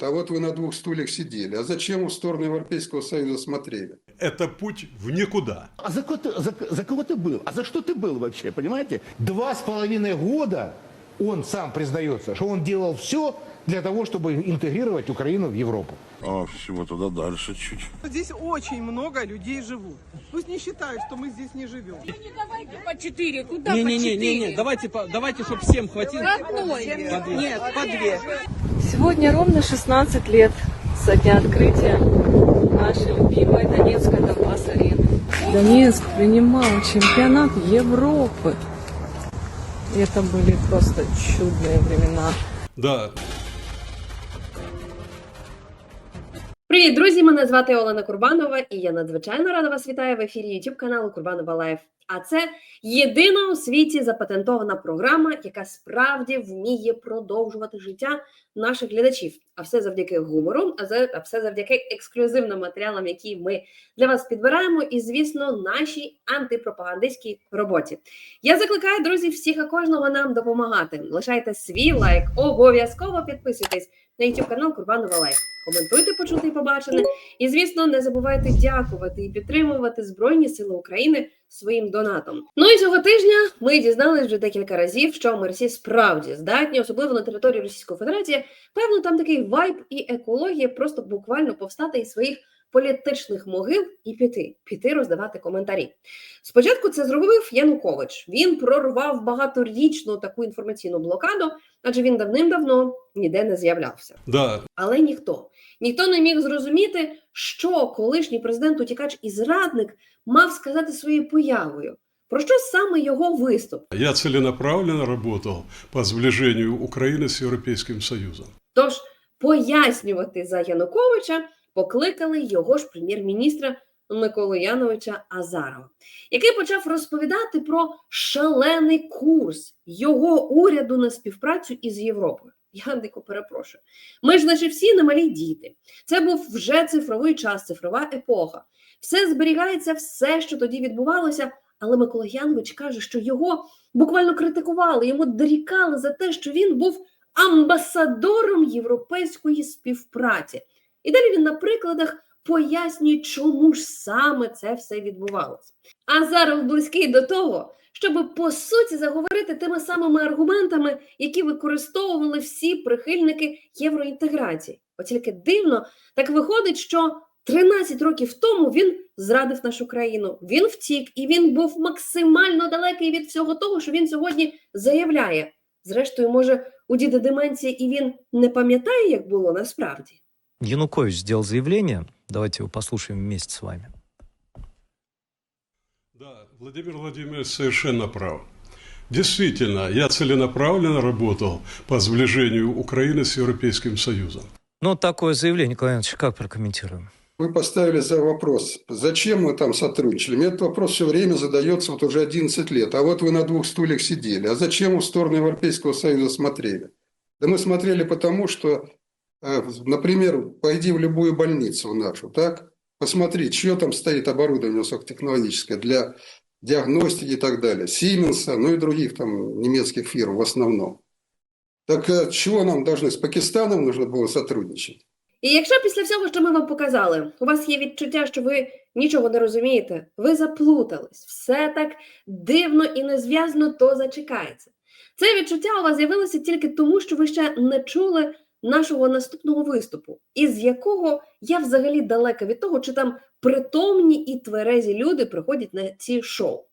А вот вы на двух стульях сидели. А зачем в сторону Европейского Союза смотрели? Это путь в никуда. А за кого, ты, за, за кого ты был? А за что ты был вообще, понимаете? Два с половиной года он сам признается, что он делал все для того, чтобы интегрировать Украину в Европу. А всего туда дальше чуть. Здесь очень много людей живут. Пусть не считают, что мы здесь не живем. По четыре. Куда по Не-не-не, четыре? не, не, давайте, по- давайте, чтобы всем хватило. Одной. Нет, по две. Сегодня ровно 16 лет со дня открытия нашей любимой Донецкой Донбасс-арены. Донецк принимал чемпионат Европы. Это были просто чудные времена. Да, Привіт, друзі! Мене звати Олена Курбанова, і я надзвичайно рада вас вітаю в ефірі YouTube каналу Курбанова Лайф. А це єдина у світі запатентована програма, яка справді вміє продовжувати життя наших глядачів. А все завдяки гумору, а все завдяки ексклюзивним матеріалам, які ми для вас підбираємо, і звісно, нашій антипропагандистській роботі. Я закликаю друзів всіх і кожного нам допомагати. Лишайте свій лайк, обов'язково підписуйтесь на YouTube канал Курбанова Лайф. Коментуйте, почути і побачене. І, звісно, не забувайте дякувати і підтримувати Збройні Сили України своїм донатом. Ну і цього тижня ми дізналися вже декілька разів, що мерсі справді здатні, особливо на території Російської Федерації. Певно, там такий вайб і екологія просто буквально повстати із своїх політичних могил і піти, піти роздавати коментарі. Спочатку це зробив Янукович. Він прорвав багаторічну таку інформаційну блокаду, адже він давним-давно ніде не з'являвся. да, Але ніхто ніхто не міг зрозуміти, що колишній президент утікач і зрадник мав сказати своєю появою. Про що саме його виступ? я целенаправленно работал по сближению Украины с Европейским Союзом. Тож пояснювати за Януковича покликали його ж прем'єр-міністра Миколу Яновича Азарова, який почав розповідати про шалений курс його уряду на співпрацю із Європою. Я дико перепрошую. Ми ж наче всі не малі діти. Це був вже цифровий час, цифрова епоха. Все зберігається, все, що тоді відбувалося. Але Микола Янович каже, що його буквально критикували, йому дорікали за те, що він був амбасадором європейської співпраці. І далі він на прикладах пояснює, чому ж саме це все відбувалося. А зараз близький до того, щоб по суті заговорити тими самими аргументами, які використовували всі прихильники євроінтеграції. От тільки дивно, так виходить, що 13 років тому він зрадив нашу країну, він втік, і він був максимально далекий від всього того, що він сьогодні заявляє. Зрештою, може, у діда деменція, і він не пам'ятає, як було насправді. Янукович сделал заявление. Давайте его послушаем вместе с вами. Да, Владимир Владимирович совершенно прав. Действительно, я целенаправленно работал по сближению Украины с Европейским Союзом. Ну, такое заявление, Николай Иванович, как прокомментируем? Вы поставили за вопрос, зачем мы там сотрудничали? Мне этот вопрос все время задается вот уже 11 лет. А вот вы на двух стульях сидели. А зачем в сторону Европейского Союза смотрели? Да мы смотрели потому, что, например, пойди в любую больницу нашу, так? Посмотри, чье там стоит оборудование высокотехнологическое для диагностики и так далее. Сименса, ну и других там немецких фирм в основном. Так э, чего нам должны? С Пакистаном нужно было сотрудничать? І якщо після всього, що ми вам показали, у вас є відчуття, що ви нічого не розумієте, ви заплутались, все так дивно і незв'язно, то зачекається. Це відчуття у вас з'явилося тільки тому, що ви ще не чули нашого наступного виступу, із якого я взагалі далека від того, чи там притомні і тверезі люди приходять на ці шоу.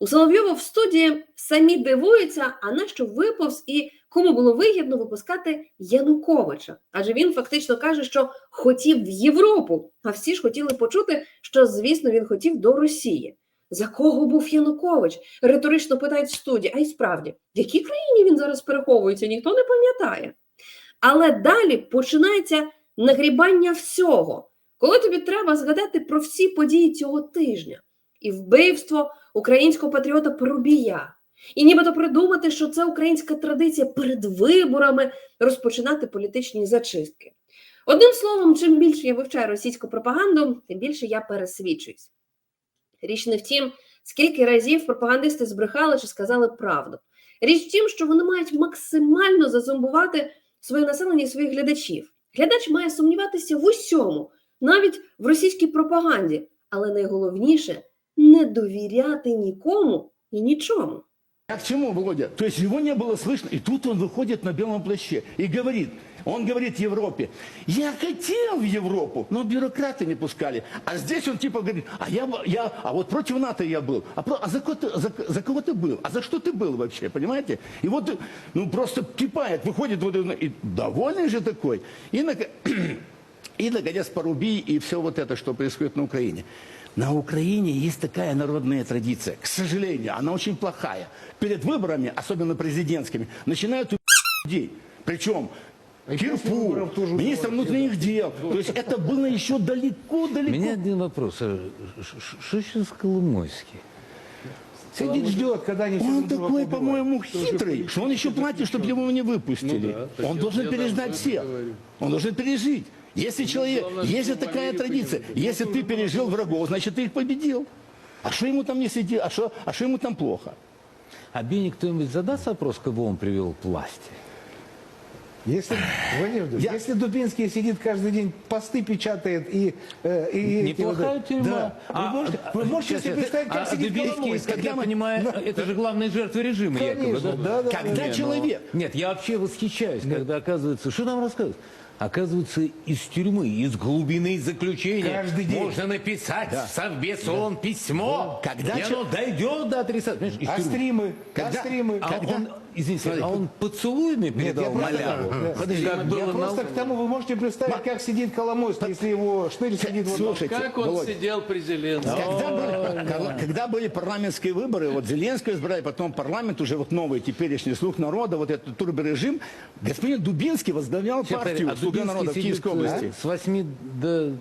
У Соловйова в студії самі дивуються, а на що виповз і кому було вигідно випускати Януковича. Адже він фактично каже, що хотів в Європу, а всі ж хотіли почути, що, звісно, він хотів до Росії. За кого був Янукович? Риторично питають студії. А й справді, в якій країні він зараз переховується, ніхто не пам'ятає. Але далі починається нагрібання всього, коли тобі треба згадати про всі події цього тижня і вбивство українського патріота Порубія, і нібито придумати, що це українська традиція перед виборами розпочинати політичні зачистки. Одним словом, чим більше я вивчаю російську пропаганду, тим більше я пересвідчуюсь. Річ не в тім, скільки разів пропагандисти збрехали чи сказали правду. Річ в тім, що вони мають максимально зазомбувати своє населення і своїх глядачів. Глядач має сумніватися в усьому, навіть в російській пропаганді, але найголовніше не довіряти нікому і нічому. А к чему, Володя? То есть его не было слышно, и тут он выходит на белом плаще и говорит, он говорит Европе, я хотел в Европу, но бюрократы не пускали. А здесь он типа говорит, а я, я а вот против НАТО я был. А, про- а за, кого ты, за, за кого ты был? А за что ты был вообще, понимаете? И вот, ну просто кипает, выходит вот и довольный же такой. И, нак- и наконец, поруби и все вот это, что происходит на Украине. На Украине есть такая народная традиция. К сожалению, она очень плохая. Перед выборами, особенно президентскими, начинают людей. Причем Кирпу, министр внутренних дел. То есть это было еще далеко-далеко. У меня один вопрос. А Что сейчас Коломойский? Сидит, ждет, когда они Он такой, по-моему, хитрый, что он еще платит, чтобы его не выпустили. он должен переждать всех. Он должен пережить. Если человек, если такая традиция, если ты пережил врагов, значит ты их победил. А что ему там не сиди, а что, а что ему там плохо? А Бенни кто-нибудь задаст вопрос, кого он привел к власти? Если, Я- Если Дубинский сидит каждый день, посты печатает и... э, и эти вот- Неплохая тюрьма. Да. А, вы можете, вы можете сейчас, себе представить, как а сидит Дубинский, как я понимаю, это же главные жертвы режима якобы, Конечно, да, да, Когда ну, человек- Нет, я вообще восхищаюсь, когда оказывается... Что нам рассказывают? Оказывается, из тюрьмы, из глубины заключения Каждый день. можно написать в Совбез ООН письмо. Когда и оно дойдет до адресата. А тюрьмы. стримы? Когда- а стримы? А Когда- он, извините, Смотри, а он поцелуями Нет, я передал просто, маляву? да, Подожди, я как было на- просто к тому, вы можете представить, как сидит Коломойский, если его штырь сидит вот Слушайте, Как он Володя, сидел при Зеленском? Когда были, когда- когда были парламентские выборы, вот Зеленского избрали, потом парламент уже вот новый, теперешний слух народа, вот этот турборежим, господин Дубинский возглавлял Сейчас, партию а «Слуга Дубинский народа» в сидит, Киевской э, области. С 8 до...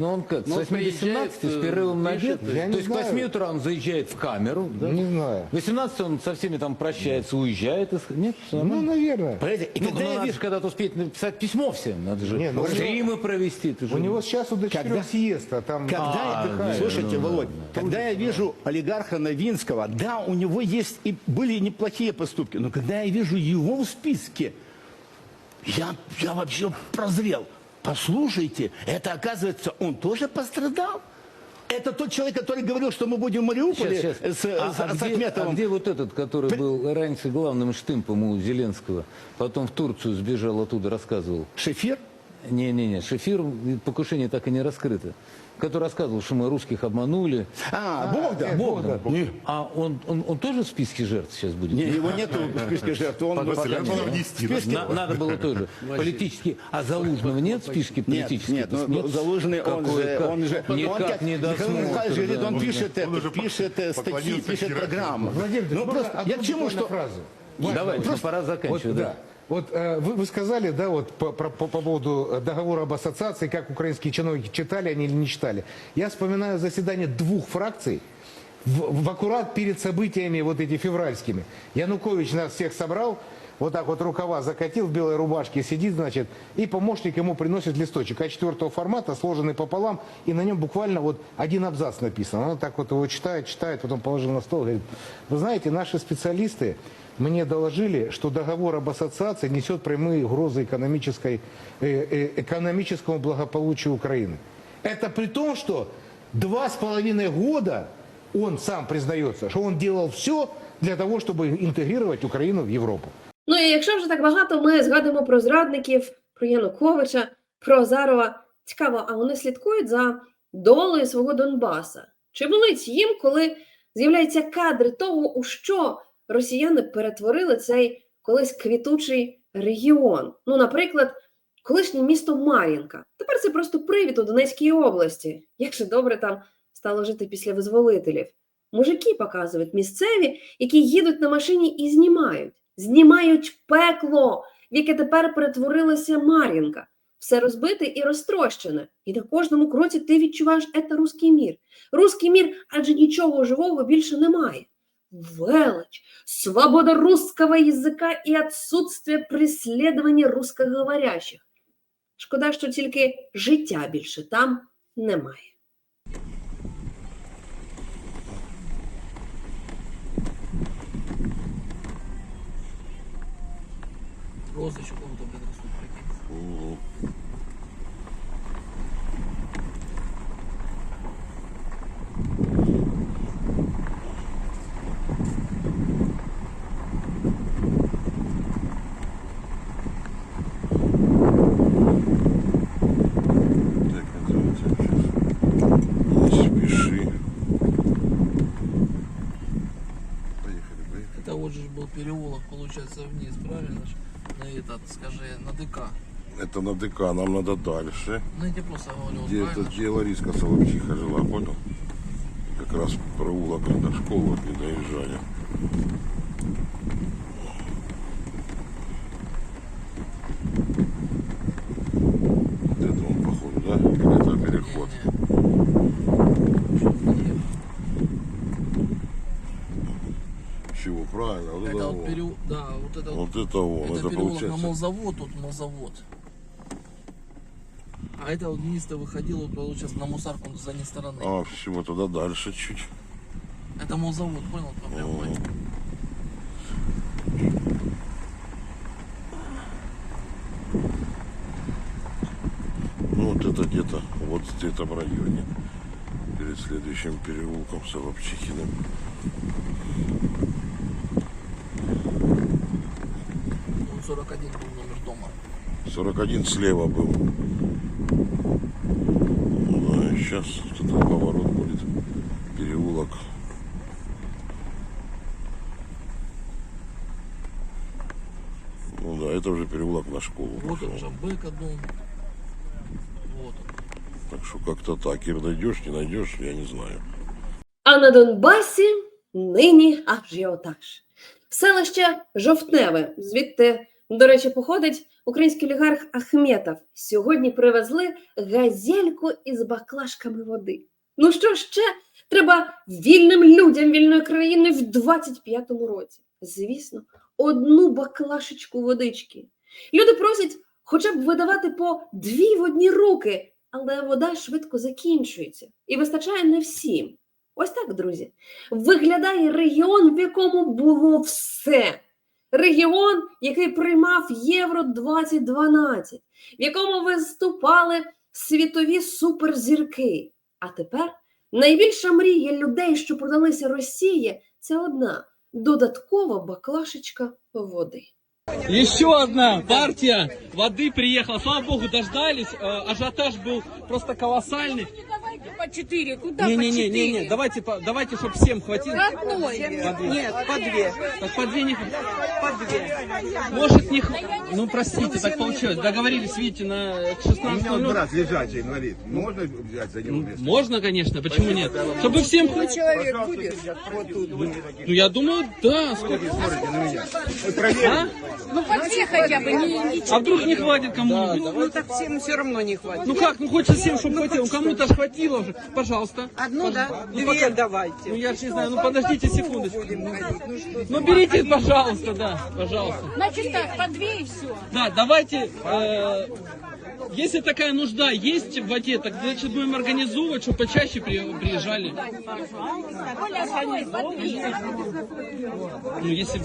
Ну он как, Ну, с 8 до приезжает, 17, с перерывом на пишет, обед. я не То есть к знаю. 8 утра он заезжает в камеру. Да? Не знаю. 18 он со всеми там прощается, уезжает. из- Нет, всё Ну, нормально. наверное. Понимаете, и Ну, когда ну, я надо вижу- же когда-то успеть написать письмо всем. Надо же Не, ну, у него- стримы провести. Ты же... У него сейчас вот до Когда- съезд, а там... Когда, А, слушайте, ну, Володь, когда я вижу олигарха Новинского, да, у него есть и были неплохие поступки, но когда я вижу его в списке, я, я вообще прозрел. Послушайте, это оказывается, он тоже пострадал. Это тот человек, который говорил, что мы будем в Мариуполе Сейчас, сейчас. с, А, с- а с где, Ахметовым. а где вот этот, который был раньше главным штымпом у Зеленского, потом в Турцию сбежал оттуда, рассказывал? Шефир? Не-не-не, Шефир, покушение так и не раскрыто. Который рассказывал, что мы русских обманули. А, Богдан. э, Богдан. Не, А он, он, он тоже в списке жертв сейчас будет? не, его нету в списке жертв. Он Пока в нет. списке- На- надо было тоже. Политический. А Залужного нет в списке Нет, политических? нет, ну, Залужный, он же, он же, никак он как, не Михаил досмотр, да. он пишет, это, пишет э, статьи, пишет программы. Владимир, ну, просто, я к чему, что... фразу? Давай, ну, пора заканчивать. да. Вот э, вы, вы сказали, да, вот по, про- по, по поводу договора об ассоциации, как украинские чиновники читали они или не читали. Я вспоминаю заседание двух фракций в, в аккурат перед событиями вот эти февральскими. Янукович нас всех собрал, вот так вот рукава закатил в белой рубашке, сидит, значит, и помощник ему приносит листочек А4 формата, сложенный пополам, и на нем буквально вот один абзац написан. Он так вот его читает, читает, потом положил на стол, говорит, вы знаете, наши специалисты мне доложили, что договор об ассоциации несет прямые угрозы экономической, э, э, экономическому благополучию Украины. Это при том, что два с половиной года он сам признается, что он делал все для того, чтобы интегрировать Украину в Европу. Ну і якщо вже так багато ми згадуємо про зрадників, про Януковича, про Азарова, цікаво, а вони слідкують за долею свого Донбаса? Чи болить їм, коли з'являються кадри того, у що Росіяни перетворили цей колись квітучий регіон? Ну, наприклад, колишнє місто Мар'їнка. Тепер це просто привід у Донецькій області. Як же добре там стало жити після визволителів. Мужики показують місцеві, які їдуть на машині і знімають. Знімають пекло, в яке тепер перетворилася Мар'їнка. Все розбите і розтрощене. І на кожному кроці ти відчуваєш це русський мір. Русський мір, адже нічого живого більше немає. Велич, свобода русского язика і отсутствие преслідування русскоговорящих. Шкода, що тільки життя більше там немає. Розы На этот, скажи, на ДК. Это на ДК, нам надо дальше. Ну, я тебе просто говорю, Где это, правильно? где Лариска Соловчиха жила, понял? Как раз проулок до школы вот не доезжали. Правильно, вот это, Это вот вот. переулок, да, вот это вот. Вот это он, Это, это, переулок на получается. молзавод, тут молзавод. А это вот вниз ты выходил, вот, получается, на мусарку с задней стороны. А, всего туда дальше чуть. Это молзавод, понял? По прямой. Ну, вот это где-то, вот где-то в районе. Перед следующим переулком Солопчихиным. 41 был номер дома. 41 слева был. Ну, да, сейчас тут поворот будет. Переулок. Ну да, это уже переулок на школу. Вот он, пошел. Жамбека дом. Вот он. Так что как-то так. Ир найдешь, не найдешь, я не знаю. А на Донбасі нині ажіотаж. Селище Жовтневе, звідти, до речі, походить український олігарх Ахметов. Сьогодні привезли газельку із баклажками води. Ну що ще треба вільним людям вільної країни в 25-му році? Звісно, одну баклашечку водички. Люди просять хоча б видавати по дві в одні руки, але вода швидко закінчується і вистачає не всім. Ось так, друзі, виглядає регіон, в якому було все Регіон, який приймав Євро 2012, в якому виступали світові суперзірки. А тепер найбільша мрія людей, що продалися Росії, це одна додаткова баклашечка води. Еще одна партия воды приехала. Слава богу, дождались. Э, Ажиотаж был просто колоссальный. По четыре. Куда по Не-не-не, четыре? не, давайте, по- давайте, чтобы всем хватило. Родной. Нет, по две. Так по две не По две. Может, не хватит. Ну, простите, так получилось. Договорились, видите, на 16 минут. лежачий инвалид. Можно взять за него место? Можно, конечно, почему нет? Чтобы всем хватило. Человек будет вот тут. Ну, я думаю, да. Сколько? Смотрите на меня. А? Ну, по две хотя бы. Не, не А вдруг не хватит кому-нибудь? Ну так всем все равно не хватит. Ну как, ну хочется всем, чтобы хватило. Ну, Кому-то ж хватило уже. Пожалуйста. Одну, да? Ну, Две пока- давайте. Ну я же не знаю, ну подождите секундочку. Ну что Ну берите, пожалуйста, да, пожалуйста. Значит так, по две и все. Да, давайте, э, если такая нужда есть в воде, так значит будем организовывать, чтобы почаще при- приезжали. Ну, если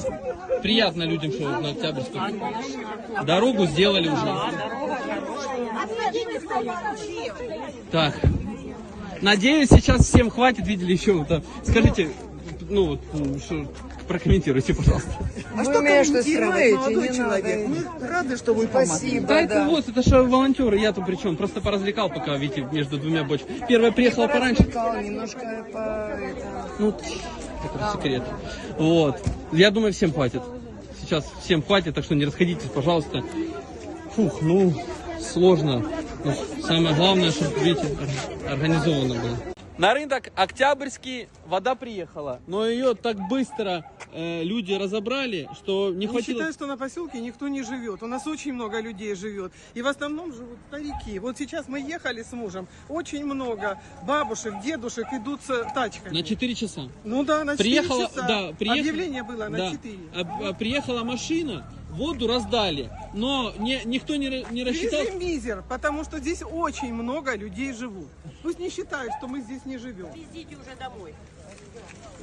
приятно людям, что на Октябрьскую. Дорогу сделали уже. Так. Надеюсь, сейчас всем хватит. Видели еще вот там. Скажите, ну, вот, ну, что, прокомментируйте, пожалуйста. А что комментируете, молодой человек? Мы рады, что вы Спасибо, Да, это вот, это же волонтеры, я тут при чем? Просто поразвлекал, пока, видите, между двумя бочками. Первая приехала пораньше. Немножко по... Это... Ну, это секрет. Вот. Я думаю, всем хватит. Сейчас всем хватит, так что не расходитесь, пожалуйста. Фух, ну, сложно. Ну, самое главное, чтобы, видите, организовано было. На рынок Октябрьский вода приехала, но ее так быстро э, люди разобрали, что не Не хватило... считаю, что на поселке никто не живет. У нас очень много людей живет. И в основном живут старики. Вот сейчас мы ехали с мужем. Очень много бабушек, дедушек идут с тачками. На 4 часа. Ну да, на 4 Приехала, часа. да, приехала, Объявление было на да. 4. А- а приехала машина, воду раздали, но не, никто не, ра- не рассчитал. Везде мизер, потому что здесь очень много людей живут. Пусть не считают, что мы здесь не живем. Везите уже домой.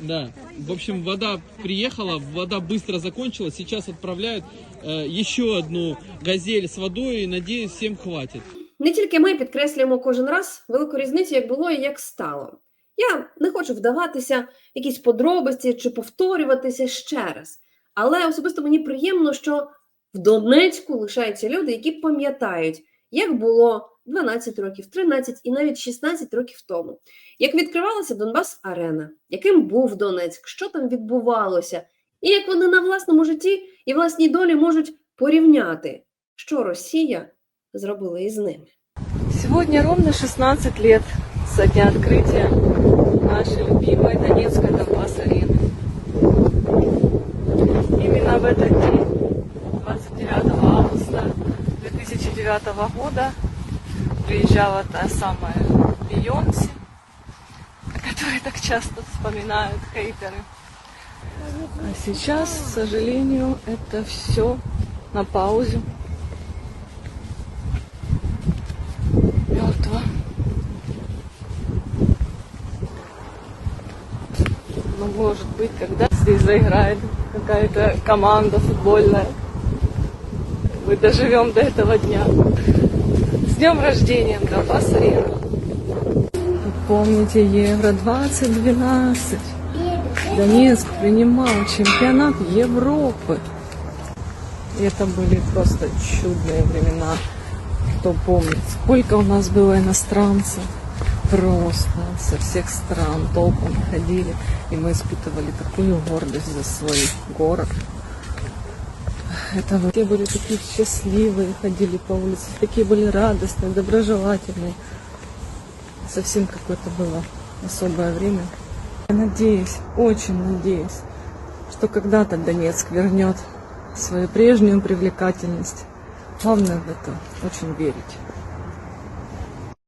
Да. В общем, вода приехала, вода быстро закончилась. Сейчас отправляют э, еще одну газель с водой и надеюсь, всем хватит. Не тільки ми підкреслюємо кожен раз велику різницю, як було і як стало. Я не хочу вдаватися в якісь подробиці чи повторюватися ще раз. Але особисто мені приємно, що в Донецьку лишаються люди, які пам'ятають, як було 12 років, 13 і навіть 16 років тому, як відкривалася Донбас Арена, яким був Донецьк, що там відбувалося, і як вони на власному житті і власній долі можуть порівняти, що Росія зробила із ними. Сегодня ровно 16 лет со дня открытия нашей любимой Донецкой 2009 года, приезжала та самая Бейонсе, о которой так часто вспоминают хейтеры. А сейчас, к сожалению, это все на паузе. Мертво. Но может быть, когда здесь заиграет какая-то команда футбольная, мы доживем до этого дня. С днем рождения, Донбасс Арена. Помните Евро 2012? Донецк принимал чемпионат Европы. Это были просто чудные времена. Кто помнит, сколько у нас было иностранцев. Просто со всех стран толпом ходили. И мы испытывали такую гордость за свой город. Это вот те были такие счастливые, ходили по улице, такие были радостные, доброжелательные. Совсем какое-то было особое время. Я надеюсь, очень надеюсь, что когда-то Донецк вернет свою прежнюю привлекательность. Главное в это очень верить.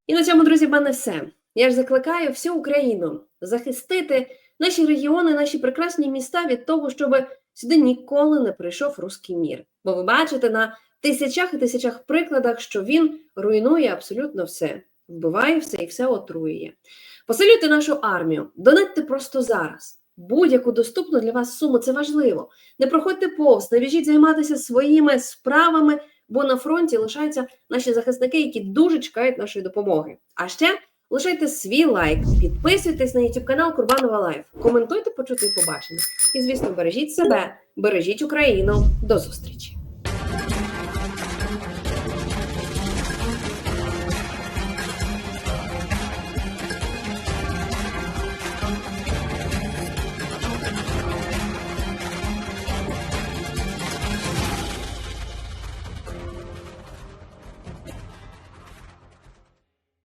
І на цьому, друзі, в мене все. Я ж закликаю всю Україну захистити наші регіони, наші прекрасні міста від того, щоб сюди ніколи не прийшов руський мір. Бо ви бачите на тисячах і тисячах прикладах, що він руйнує абсолютно все, вбиває все і все отруює. Посилюйте нашу армію, донатьте просто зараз. Будь-яку доступну для вас суму це важливо. Не проходьте повз, не біжіть займатися своїми справами, бо на фронті лишаються наші захисники, які дуже чекають нашої допомоги. А ще лишайте свій лайк, підписуйтесь на YouTube канал Курбанова Лайф, коментуйте, почути і побачене. І, звісно, бережіть себе, бережіть Україну. До зустрічі!